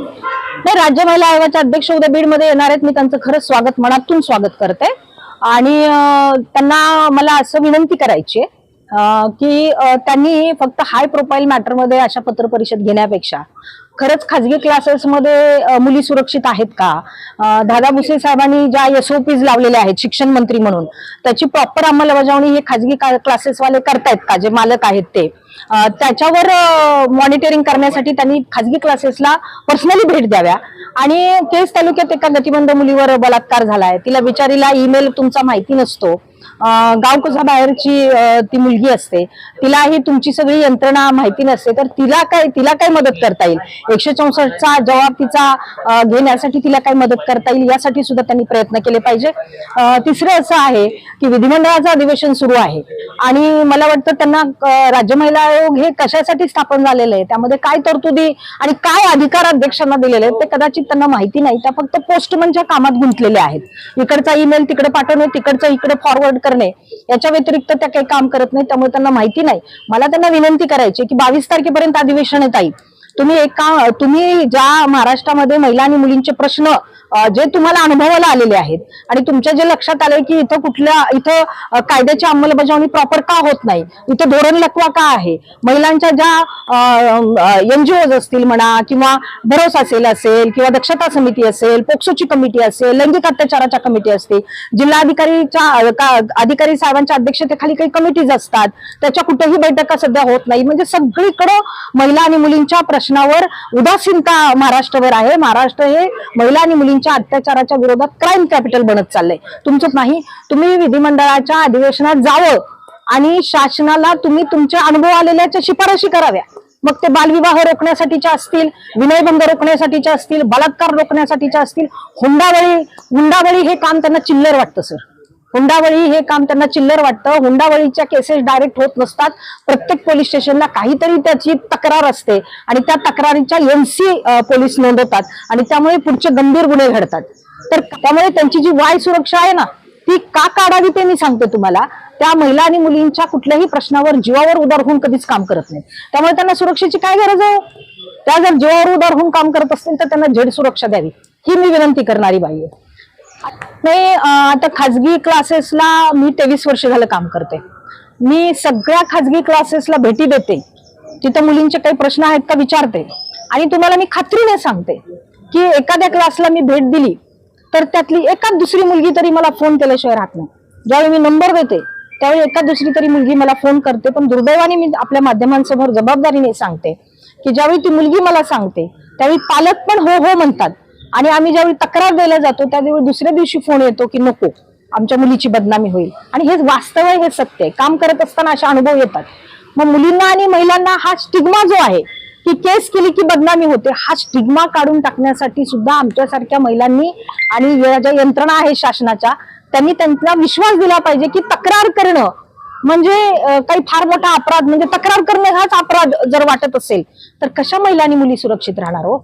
नाही राज्य महिला आयोगाच्या अध्यक्ष उद्या बीडमध्ये येणार आहेत. मी त्यांचं खरंच स्वागत मनातून स्वागत करते. आणि त्यांना मला असं विनंती करायची आहे की त्यांनी फक्त हाय प्रोफाईल मॅटरमध्ये अशा पत्रपरिषद घेण्यापेक्षा. खरंच खाजगी क्लासेसमध्ये मुली सुरक्षित आहेत का? दादा भुसे साहेबांनी ज्या एसओपीज लावलेल्या आहेत शिक्षण मंत्री म्हणून त्याची प्रॉपर अंमलबजावणी हे खाजगी क्लासेसवाले करतायत का? जे मालक आहेत ते. त्याच्यावर मॉनिटरिंग करण्यासाठी त्यांनी खाजगी क्लासेसला पर्सनली भेट द्याव्या. आणि केस तालुक्यात एका गतिबंध मुलीवर बलात्कार झालाय. तिला बिचारीला ईमेल तुमचा माहिती नसतो. अं, बाहेरची ती मुलगी असते तिला ही तुमची सगळी यंत्रणा माहिती नसते तर तिला काय तिला काय मदत करता येईल? एकशे चौसष्टचा जबाब तिचा घेण्यासाठी तिला काय मदत करता येईल यासाठी सुद्धा त्यांनी प्रयत्न केले पाहिजे. तिसरं असं आहे की विधिमंडळाचं अधिवेशन सुरू आहे. आणि मला वाटतं त्यांना राज्य महिला आयोग हे कशासाठी स्थापन झालेलं आहे? त्यामध्ये काय तरतुदी आणि काय अधिकार अध्यक्षांना दिलेले आहेत ते कदाचित त्यांना माहिती नाही. त्या फक्त पोस्टमनच्या कामात गुंतलेल्या आहेत. इकडचा ईमेल तिकडे पाठवणे तिकडचं इकडे फॉरवर्ड करणे याच्या व्यतिरिक्त त्या काही काम करत नाही त्यामुळे त्यांना माहिती नाही. मला त्यांना विनंती करायची की बावीस तारखेपर्यंत अधिवेशन आहे तुम्ही एक काम तुम्ही ज्या महाराष्ट्रामध्ये महिला आणि मुलींचे प्रश्न जे तुम्हाला अनुभवाला आलेले आहेत आणि तुमच्या जे लक्षात आलंय की इथं कुठल्या इथं कायद्याची अंमलबजावणी प्रॉपर का होत नाही? इथं धोरण लकवा का आहे? महिलांच्या ज्या एनजीओ असतील म्हणा किंवा भरोसा असेल असेल किंवा दक्षता समिती असेल पोक्सोची कमिटी असेल लैंगिक अत्याचाराच्या कमिटी असतील जिल्हाधिकारीच्या का- अधिकारी साहेबांच्या अध्यक्षतेखाली काही कमिटीज असतात त्याच्या कुठेही बैठका सध्या होत नाही. म्हणजे सगळीकडं महिला आणि मुलींच्या प्रश्न प्रश्नावर उदासीनता महाराष्ट्रभर आहे. महाराष्ट्र हे महिला आणि मुलींच्या अत्याचाराच्या विरोधात क्राईम कॅपिटल बनत चाललंय. तुमचंच नाही तुम्ही विधिमंडळाच्या अधिवेशनात जावं आणि शासनाला तुम्ही तुमच्या अनुभव आलेल्याच्या शिफारशी कराव्या. मग ते बालविवाह रोखण्यासाठीच्या असतील विनयभंग रोखण्यासाठीच्या असतील बलात्कार रोखण्यासाठीच्या असतील हुंडाबळी हुंडाबळी हे काम त्यांना चिल्लर वाटतं सर हुंडावळी हे काम त्यांना चिल्लर वाटतं. हुंडावळीच्या केसेस डायरेक्ट होत नसतात. प्रत्येक पोलीस स्टेशनला काहीतरी त्याची तक्रार असते आणि त्या तक्रारीच्या एनसी पोलीस नोंदवतात आणि त्यामुळे पुढचे गंभीर गुन्हे घडतात. तर त्यामुळे त्यांची जी वाय सुरक्षा आहे ना ती का काढावी ते मी सांगते तुम्हाला. त्या महिला आणि मुलींच्या कुठल्याही प्रश्नावर जीवावर उदार होऊन कधीच काम करत नाही त्यामुळे त्यांना सुरक्षेची काय गरज आहे हो? त्या जर जीवावर उदार होऊन काम करत असतील तर त्यांना झेड सुरक्षा द्यावी. ही मी विनंती करणारी बाई आहे. नाही आता खाजगी क्लासेसला मी तेवीस वर्ष झालं काम करते. मी सगळ्या खाजगी क्लासेसला भेटी देते. तिथं मुलींचे काही प्रश्न आहेत का विचारते. आणि तुम्हाला मी खात्रीने सांगते की एखाद्या क्लासला मी भेट दिली तर त्यातली एकाच दुसरी मुलगी तरी मला फोन केल्याशिवाय राहत नाही. ज्यावेळी मी नंबर देते त्यावेळी एका दुसरी तरी मुलगी मला फोन करते. पण दुर्दैवाने मी आपल्या माध्यमांसमोर जबाबदारीने सांगते की ज्यावेळी ती मुलगी मला सांगते त्यावेळी पालक पण हो हो म्हणतात. आणि आम्ही ज्यावेळी तक्रार द्यायला जातो त्यावेळी दुसऱ्या दिवशी फोन येतो की नको आमच्या मुलीची बदनामी होईल. आणि हे वास्तव आहे हे सत्य आहे. काम करत असताना असे अनुभव येतात. मग मुलींना आणि महिलांना हा स्टिग्मा जो आहे की केस केली की बदनामी होते हा स्टिग्मा काढून टाकण्यासाठी सुद्धा आमच्यासारख्या महिलांनी आणि ज्या यंत्रणा आहेत शासनाच्या त्यांनी त्यांना विश्वास दिला पाहिजे की तक्रार करणं म्हणजे काही फार मोठा अपराध म्हणजे तक्रार करणे हाच अपराध जर वाटत असेल तर कशा महिला आणि मुली सुरक्षित राहणार हो?